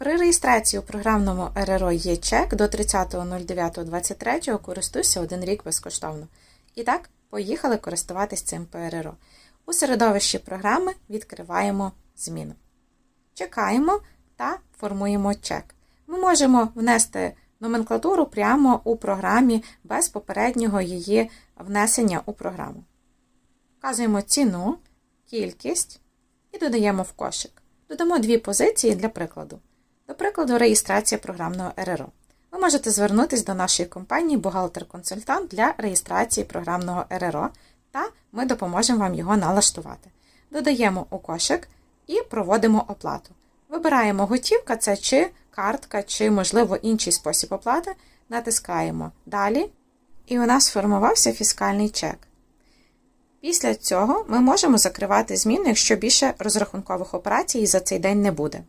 При реєстрації у програмному РРО є чек до 30.09.23 користуйся один рік безкоштовно. І так, поїхали користуватись цим ПРРО. У середовищі програми відкриваємо зміну. Чекаємо та формуємо чек. Ми можемо внести номенклатуру прямо у програмі без попереднього її внесення у програму. Вказуємо ціну, кількість і додаємо в кошик. Додамо дві позиції для прикладу. До прикладу, реєстрація програмного РРО. Ви можете звернутися до нашої компанії бухгалтер-консультант для реєстрації програмного РРО, та ми допоможемо вам його налаштувати. Додаємо у кошик і проводимо оплату. Вибираємо готівка, це чи картка, чи, можливо, інший спосіб оплати. Натискаємо Далі, і у нас сформувався фіскальний чек. Після цього ми можемо закривати зміни, якщо більше розрахункових операцій за цей день не буде.